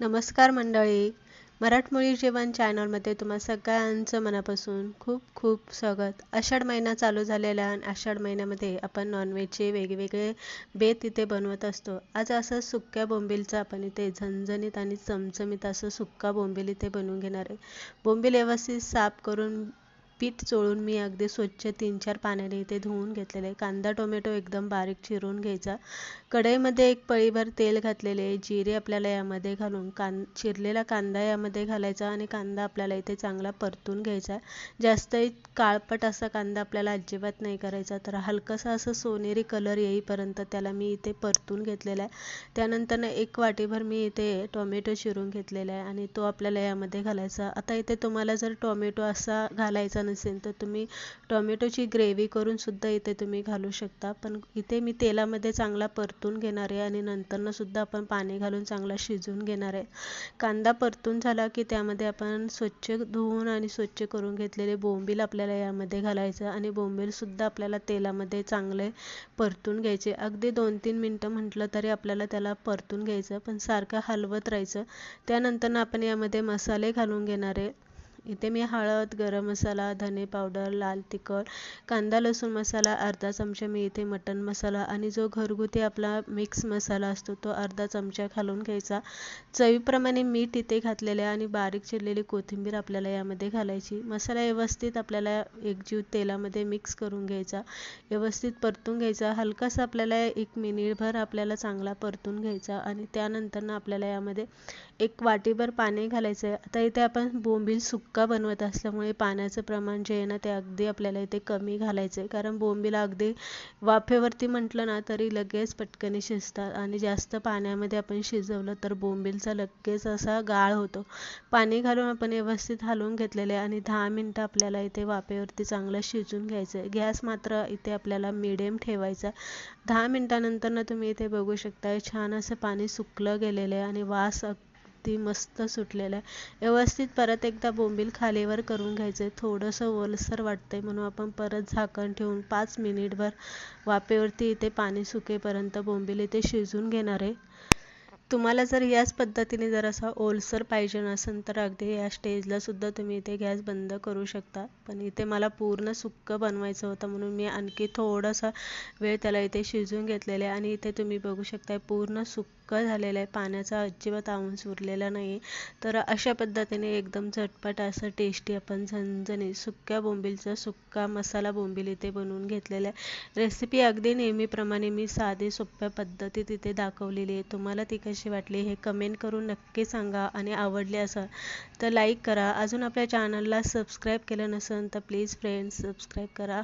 नमस्कार मंडळी. मराठमोळी जेवण चॅनलमध्ये तुम्हा सगळ्यांचं मनापासून खूप खूप स्वागत. आषाढ महिना चालू झालेला आणि आषाढ महिन्यामध्ये आपण नॉनव्हेजचे वेगवेगळे बेत इथे बनवत असतो. आज असं सुक्या बोंबिलचं आपण इथे झणझणीत आणि चमचमीत असं सुक्का बोंबील इथे बनवून घेणार आहे. बोंबील व्यवस्थित साफ करून पीठ चोळून मी अगदी स्वच्छ तीन चार पाण्याने इथे धुवून घेतलेले आहे. कांदा टोमॅटो एकदम बारीक चिरून घ्यायचा. कढईमध्ये एक पळीभर तेल घातलेले जिरे आपल्याला यामध्ये घालून कां चिरलेला कांदा यामध्ये घालायचा आणि कांदा आपल्याला इथे चांगला परतून घ्यायचा जास्तही काळपट असा कांदा आपल्याला अजिबात नाही करायचा. तर हलकासा असं सोनेरी कलर येईपर्यंत त्याला मी इथे परतून घेतलेला आहे. त्यानंतर एक वाटीभर मी इथे टोमॅटो चिरून घेतलेला आहे आणि तो आपल्याला यामध्ये घालायचा. आता इथे तुम्हाला जर टोमॅटो असा घालायचा नसेल तर तुम्ही टोमॅटोची ग्रेव्ही करूनसुद्धा इथे तुम्ही घालू शकता. पण इथे मी तेलामध्ये चांगला परतून घेणार आहे आणि नंतरनं सुद्धा आपण पाणी घालून चांगला शिजवून घेणार आहे. कांदा परतून झाला की त्यामध्ये आपण स्वच्छ धुवून आणि स्वच्छ करून घेतलेले बोंबील आपल्याला यामध्ये घालायचं आणि बोंबीलसुद्धा आपल्याला तेलामध्ये चांगले परतून घ्यायचे. अगदी दोन तीन मिनटं म्हटलं तरी आपल्याला त्याला परतून घ्यायचं पण सारखं हलवत राहायचं. त्यानंतर आपण यामध्ये मसाले घालून घेणार आहे. इथे मी हळद गरम मसाला धने पावडर लाल तिखट कांदा लसूण मसाला अर्धा चमचा मी इथे मटन मसाला आणि जो घरगुती आपला मिक्स मसाला असतो तो अर्धा चमचा घालून घ्यायचा. चवीप्रमाणे मीठ इथे घातलेले आणि बारीक चिरलेली कोथिंबीर आपल्याला यामध्ये घालायची. मसाला व्यवस्थित आपल्याला एकजीव तेलामध्ये मिक्स करून घ्यायचा. व्यवस्थित परतून घ्यायचा. हलकासा आपल्याला एक मिनिटभर आपल्याला चांगला परतून घ्यायचा आणि त्यानंतर आपल्याला यामध्ये एक वाटीभर पाणी घालायचं आहे आता इथे आपण बोंबील सुक्का बनवत असल्यामुळे पाण्याचं प्रमाण जे आहे ना ते अगदी आपल्याला इथे कमी घालायचं आहे कारण बोंबीला अगदी वाफेवरती म्हटलं ना तरी लगेच पटकन शिजतात. आणि जास्त पाण्यामध्ये आपण शिजवलं तर बोंबीलचा लगेच असा गाळ होतो. पाणी घालून आपण व्यवस्थित हलवून घेतलेले आणि दहा मिनटं आपल्याला इथे वाफेवरती चांगलं शिजून घ्यायचं आहे गॅस मात्र इथे आपल्याला मिडियम ठेवायचा. दहा मिनटानंतर तुम्ही इथे बघू शकता छान असं पाणी सुकलं गेलेलं आहे आणि वास अगदी मस्त सुटलेलं आहे. व्यवस्थित परत एकदा बोंबील खालीवर करून घ्यायचं आहे थोडंसं ओलसर वाटतंय म्हणून आपण परत झाकण ठेवून पाच मिनिटभर वाफेवरती इथे पाणी सुकेपर्यंत बोंबील इथे शिजून घेणार आहे. तुम्हाला जर याच पद्धतीने जर असा ओलसर पाहिजे नसेल तर अगदी या स्टेजला सुद्धा तुम्ही इथे गॅस बंद करू शकता. पण इथे मला पूर्ण सुक्कं बनवायचं होतं म्हणून मी आणखी थोडासा वेळ त्याला इथे शिजवून घेतलेलं आहे. आणि इथे तुम्ही बघू शकता पूर्ण सुक्क झालेलं आहे. पाण्याचा अजिबात अंश उरलेला नाही तर अशा पद्धतीने एकदम झटपट असं टेस्टी आपण झणझणी सुक्या बोंबीलचा सुक्का मसाला बोंबील इथे बनवून घेतलेला आहे. रेसिपी अगदी नेहमीप्रमाणे मी साधी सोप्या पद्धतीत इथे दाखवलेली आहे. तुम्हाला ती कशी कशी वाटली हे कमेंट करून नक्की सांगा आणि आवडले असेल तर लाईक करा. अजून आपल्या चॅनलला सबस्क्राईब केलं नसेल तर प्लीज फ्रेंड्स सबस्क्राईब करा.